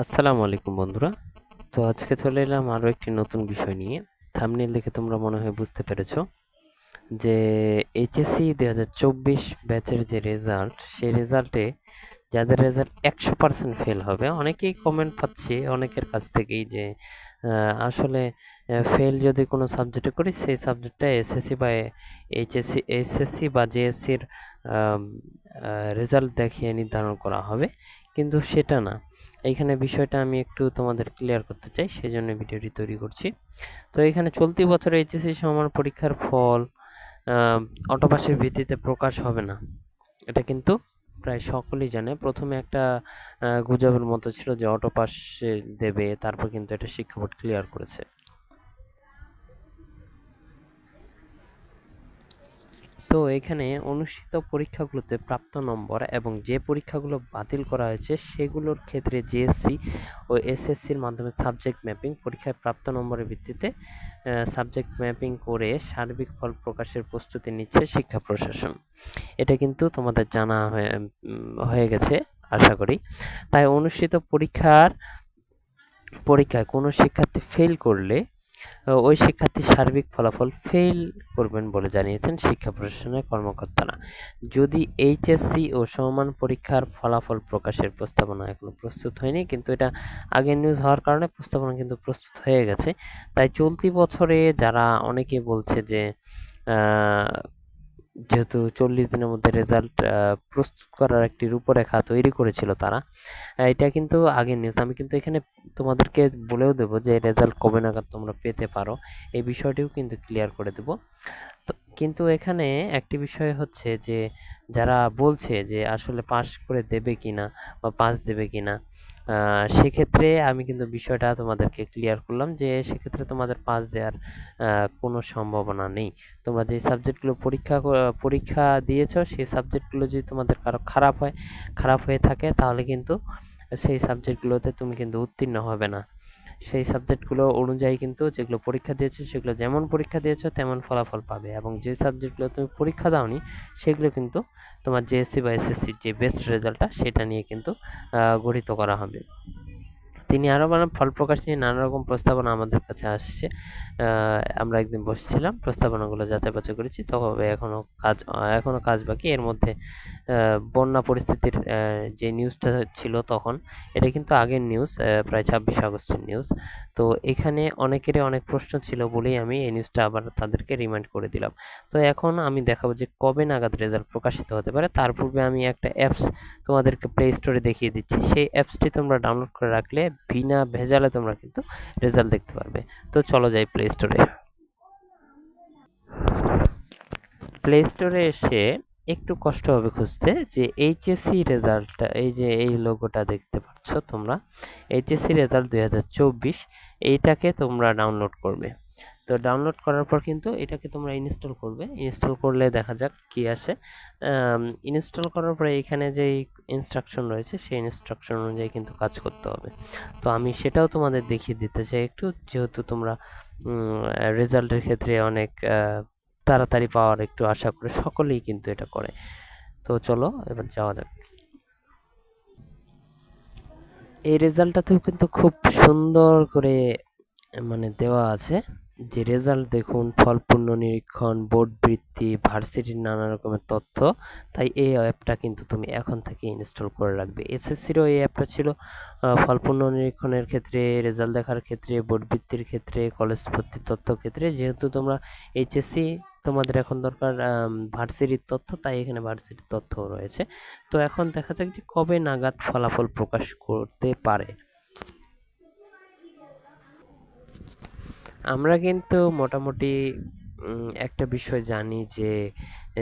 আসসালামু আলাইকুম বন্ধুরা। তো আজকে চলে এলাম আরও একটি নতুন বিষয় নিয়ে। থামনেল দেখে তোমরা মনে হয় বুঝতে পেরেছ যে এইচএসসি দু হাজার চব্বিশ ব্যাচের যে রেজাল্ট সেই রেজাল্টে যাদের রেজাল্ট একশো পার্সেন্ট ফেল হবে, অনেকেই কমেন্ট পাচ্ছি, অনেকের কাছ থেকেই যে আসলে ফেল যদি কোনো সাবজেক্টে করি, সেই সাবজেক্টটা এসএসসি বা এইচএসসি এসএসসি বা জেএসসির রেজাল্ট দেখিয়ে নির্ধারণ করা হবে। কিন্তু সেটা না। এইখানে বিষয়টা আমি একটু তোমাদের ক্লিয়ার করতে চাই সেই জন্য ভিডিওটি তৈরি করছি। তো এখানে চলতি বছর এইচএসসি সমান পরীক্ষার ফল অটোপাসের ভিত্তিতে প্রকাশ হবে না। এটা কিন্তু প্রায় সকলেই জানে। প্রথমে একটা গুজবের মতো ছিল যে অটোপাসে দেবে, তারপর কিন্তু এটা শিক্ষা বোর্ড ক্লিয়ার করেছে। তো এখানে অনুষ্ঠিত পরীক্ষাগুলোতে প্রাপ্ত নম্বর এবং যে পরীক্ষাগুলো বাতিল করা হয়েছে সেগুলোর ক্ষেত্রে জিএসসি ও এসএসসির মাধ্যমে সাবজেক্ট ম্যাপিং পরীক্ষায় প্রাপ্ত নম্বরের ভিত্তিতে সাবজেক্ট ম্যাপিং করে সার্বিক ফল প্রকাশের প্রস্তুতি নিচ্ছে শিক্ষা প্রশাসন। এটা কিন্তু তোমাদের জানা হয়ে গেছে, আশা করি। তাই অনুষ্ঠিত পরীক্ষার পরীক্ষায় কোনো শিক্ষার্থী ফেল করলে ওই শিক্ষার্থী সার্বিক ফলাফল ফেল করবেন বলে জানিয়েছেন শিক্ষা প্রশাসনের কর্মকর্তারা। যদি এইচএসসি ও সমমান পরীক্ষার ফলাফল প্রকাশের প্রস্তাবনা এখনও প্রস্তুত হয়নি, কিন্তু এটা আগের নিউজ হওয়ার কারণে প্রস্তাবনা কিন্তু প্রস্তুত হয়ে গেছে। তাই চলতি বছরে যারা অনেকে বলছে যে যেহেতু চল্লিশ দিনের মধ্যে রেজাল্ট প্রস্তুত করার একটি রূপরেখা তৈরি করেছিল তারা। এটা কিন্তু আগের নিউজ আমি কিন্তু এখানে তোমাদেরকে বলেও দেবো যে রেজাল্ট কবে নাগাদ তোমরা পেতে পারো। এই বিষয়টিও কিন্তু ক্লিয়ার করে দেব। তো কিন্তু এখানে একটি বিষয় হচ্ছে যে যারা বলছে যে আসলে পাস করে দেবে কিনা বা পাস দেবে কিনা আহ, সেক্ষেত্রে আমি কিন্তু বিষয়টা তোমাদেরকে ক্লিয়ার করলাম যে সেক্ষেত্রে তোমাদের পাস দেওয়ার কোনো সম্ভাবনা নেই। তোমরা যে সাবজেক্টগুলো পরীক্ষা পরীক্ষা দিয়েছ, সেই সাবজেক্টগুলো যদি তোমাদের কারও খারাপ হয়, খারাপ হয়ে থাকে, তাহলে কিন্তু সেই সাবজেক্টগুলোতে তুমি কিন্তু উত্তীর্ণ হবে না। সেই সাবজেক্টগুলো অনুযায়ী কিন্তু যেগুলো পরীক্ষা দিয়েছ, সেগুলো যেমন পরীক্ষা দিয়েছ তেমন ফলাফল পাবে। এবং যে সাবজেক্টগুলো তুমি পরীক্ষা দাওনি, সেগুলো কিন্তু তোমার জেএসসি বা এসএসসির যে বেস্ট রেজাল্টটা সেটা নিয়ে কিন্তু গঠিত করা হবে। তিনি আরও বলেন ফল প্রকাশ নিয়ে নানা রকম প্রস্তাবনা আমাদের কাছে আসছে। আমরা একদিন বসেছিলাম প্রস্তাবনাগুলো যাচাই বাছাই করেছি, তবে এখনও কাজ এখনও কাজ বাকি। এর মধ্যে বন্যা পরিস্থিতির যে নিউজটা ছিল তখন, এটা কিন্তু আগের নিউজ প্রায় ছাব্বিশে আগস্টের নিউজ তো এখানে অনেকেরই অনেক প্রশ্ন ছিল বলেই আমি এই নিউজটা আবার তাদেরকে রিমাইন্ড করে দিলাম। তো এখন আমি দেখাবো যে কবে নাগাদ রেজাল্ট প্রকাশিত হতে পারে। তার পূর্বে আমি একটা অ্যাপস তোমাদেরকে প্লে স্টোরে দেখিয়ে দিচ্ছি। সেই অ্যাপসটি তোমরা ডাউনলোড করে রাখলে বিনা ভেজালে তোমরা কিন্তু রেজাল্ট দেখতে পারবে। তো চলো যাই প্লে স্টোরে প্লে স্টোরে এসে একটু কষ্ট হবে খুঁজতে যে এইচএসসি রেজাল্টটা এই যে এই লোগোটা দেখতে পাচ্ছ তোমরা এইচএসসি রেজাল্ট দুই হাজার চব্বিশ, এইটাকে তোমরা ডাউনলোড করবে। তো ডাউনলোড করার পর কিন্তু এটাকে তোমরা ইনস্টল করবে। ইনস্টল করলে দেখা যাক কি আসে। ইনস্টল করার পরে এখানে যে ইনস্ট্রাকশন রয়েছে, সেই ইনস্ট্রাকশন অনুযায়ী কিন্তু কাজ করতে হবে। তো আমি সেটাও তোমাদের দেখিয়ে দিতে চাই একটু, যেহেতু তোমরা রেজাল্টের ক্ষেত্রে অনেক তাড়াতাড়ি পাওয়ার একটু আশা করে সকলেই কিন্তু এটা করে। তো চলো, এবার যাওয়া যাক। এই রেজাল্টটাতেও কিন্তু খুব সুন্দর করে মানে দেওয়া আছে। যে রেজাল্ট দেখুন ফল পূর্ণ নিরীক্ষণ বোর্ড বৃত্তি ভার্সিটির নানা রকমের তথ্য তাই এই অ্যাপটা কিন্তু তুমি এখন থেকে ইনস্টল করে রাখবে। এসএসসিরও এই অ্যাপটা ছিল আহ, ফল পূর্ণ নিরীক্ষণের ক্ষেত্রে রেজাল্ট দেখার ক্ষেত্রে বোর্ড বৃত্তির ক্ষেত্রে কলেজ ভর্তির তথ্য ক্ষেত্রে যেহেতু তোমরা এইচএসসি তোমাদের এখন দরকার ভার্সিটির তথ্য তাই এখানে ভার্সিটির তথ্যও রয়েছে। তো এখন দেখা যাক যে কবে নাগাদ ফলাফল প্রকাশ করতে পারে। আমরা কিন্তু মোটামুটি একটা বিষয় জানি যে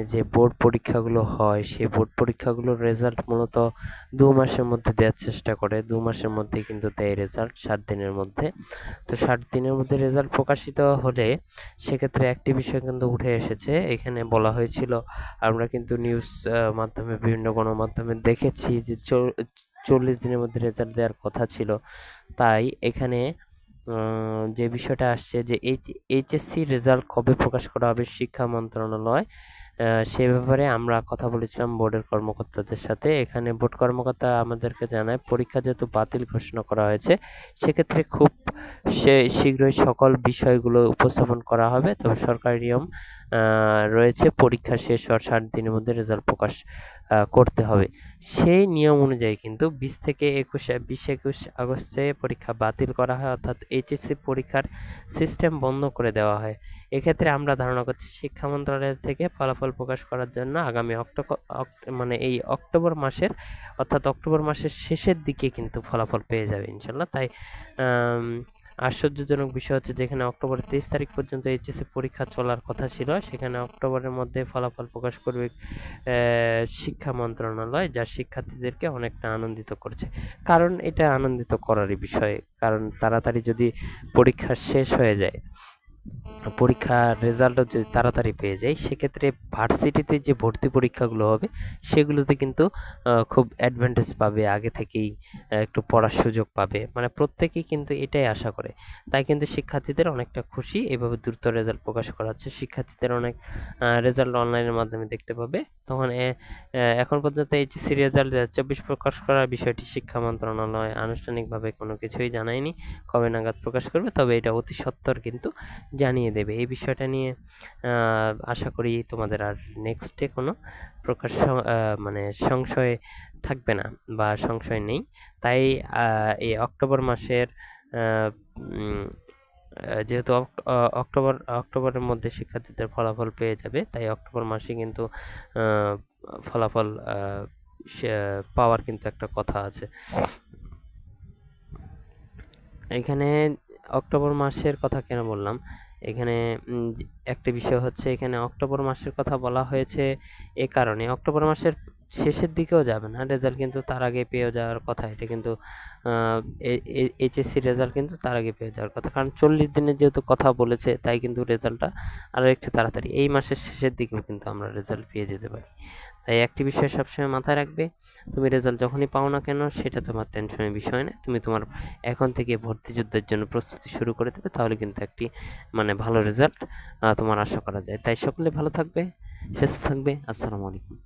যে বোর্ড পরীক্ষাগুলো হয়, সেই বোর্ড পরীক্ষাগুলোর রেজাল্ট মূলত দু মাসের মধ্যে দেওয়ার চেষ্টা করে। দু মাসের মধ্যে কিন্তু দেয় রেজাল্ট, সাত দিনের মধ্যে। তো সাত দিনের মধ্যে রেজাল্ট প্রকাশিত হলে সেক্ষেত্রে একটি বিষয় কিন্তু উঠে এসেছে। এখানে বলা হয়েছিল, আমরা কিন্তু নিউজ মাধ্যমে, বিভিন্ন গণমাধ্যমে দেখেছি যে চল- চল্লিশ দিনের মধ্যে রেজাল্ট দেওয়ার কথা ছিল। তাই এখানে যে বিষয়টা আসছে যে এইচ, এইচএসসি রেজাল্ট কবে প্রকাশ করা হবে শিক্ষা মন্ত্রণালয় সে ব্যাপারে আমরা কথা বলেছিলাম বোর্ডের কর্মকর্তাদের সাথে। এখানে বোর্ড কর্মকর্তা আমাদেরকে জানায়, পরীক্ষা যেহেতু বাতিল ঘোষণা করা হয়েছে, সেক্ষেত্রে খুব সে, শীঘ্রই সকল বিষয়গুলো উপস্থাপন করা হবে। তবে সরকারি নিয়ম রয়েছে। পরীক্ষা শেষ হওয়ার ষাট দিনের মধ্যে রেজাল্ট প্রকাশ করতে হবে। সেই নিয়ম অনুযায়ী কিন্তু বিশ থেকে একুশ, বিশ একুশ আগস্টে পরীক্ষা বাতিল করা হয়। অর্থাৎ এইচএসসি পরীক্ষার সিস্টেম বন্ধ করে দেওয়া হয়। এক্ষেত্রে আমরা ধারণা করছি শিক্ষা মন্ত্রণালয় থেকে ফলাফল প্রকাশ করার জন্য আগামী অক্টোবর মানে এই অক্টোবর মাসের, অর্থাৎ অক্টোবর মাসের শেষের দিকে কিন্তু ফলাফল পেয়ে যাবে ইনশাল্লাহ। তাই আশ্চর্যজনক বিষয় হচ্ছে যেখানে অক্টোবরের তেইশ তারিখ পর্যন্ত এইচএসসি পরীক্ষা চলার কথা ছিল, সেখানে অক্টোবরের মধ্যে ফলাফল প্রকাশ করবে শিক্ষা মন্ত্রণালয়, যা শিক্ষার্থীদেরকে অনেকটা আনন্দিত করছে। কারণ এটা আনন্দিত করারই বিষয়, কারণ তাড়াতাড়ি যদি পরীক্ষা শেষ হয়ে যায় পরীক্ষার রেজাল্টও যদি তাড়াতাড়ি পেয়ে যাই সেক্ষেত্রে ভার্সিটিতে যে ভর্তি পরীক্ষাগুলো হবে, সেগুলোতে কিন্তু খুব অ্যাডভান্টেজ পাবে, আগে থেকেই একটু পড়ার সুযোগ পাবে। মানে প্রত্যেকেই কিন্তু এটাই আশা করে। তাই কিন্তু শিক্ষার্থীদের অনেকটা খুশি। এভাবে দ্রুত রেজাল্ট প্রকাশ করা হচ্ছে। শিক্ষার্থীদের অনেক রেজাল্ট অনলাইনের মাধ্যমে দেখতে পাবে। তখন এখন পর্যন্ত এইচএসসি রেজাল্ট চব্বিশ প্রকাশ করার বিষয়টি শিক্ষা মন্ত্রণালয় আনুষ্ঠানিকভাবে কোনো কিছুই জানায়নি। কবে নাগাদ প্রকাশ করবে, তবে এটা অতি সত্বর কিন্তু জানিয়ে দেবে। এই বিষয়টা নিয়ে আশা করি তোমাদের আর নেক্সটে কোনো আহ, মানে সংশয় থাকবে না বা সংশয় নেই। তাই এই অক্টোবর মাসের যেহেতু অক্ট- অক্টোবর অক্টোবরের মধ্যে শিক্ষার্থীদের ফলাফল পেয়ে যাবে তাই অক্টোবর মাসে কিন্তু ফলাফল পাওয়ার কিন্তু একটা কথা আছে। এখানে অক্টোবর মাসের কথা কেন বললাম? এখানে একটা বিষয় হচ্ছে এখানে অক্টোবর মাসের কথা বলা হয়েছে এ কারণে। অক্টোবর মাসের শেষের দিকেও যাবে না। রেজাল্ট কিন্তু তার আগে পেয়ে যাওয়ার কথা, এটা কিন্তু এইচএসসি রেজাল্ট কিন্তু তার আগে পেয়ে যাওয়ার কথা। কারণ চল্লিশ দিনের যেহেতু কথা বলেছে, তাই কিন্তু রেজাল্টটা আরও একটু তাড়াতাড়ি। এই মাসের শেষের দিকেও কিন্তু আমরা রেজাল্ট পেয়ে যেতে পারি। তাই একটি বিষয় সবসময় মাথায় রাখবে, তুমি রেজাল্ট যখনই পাও না কেন, সেটা তোমার টেনশনের বিষয় না তুমি তোমার এখন থেকে ভর্তি যুদ্ধের জন্য প্রস্তুতি শুরু করে দেবে, তাহলে কিন্তু একটি মানে ভালো রেজাল্ট তোমার আশা করা যায়। তাই সকলে ভালো থাকবে, সুস্থ থাকবে। আসসালামু আলাইকুম।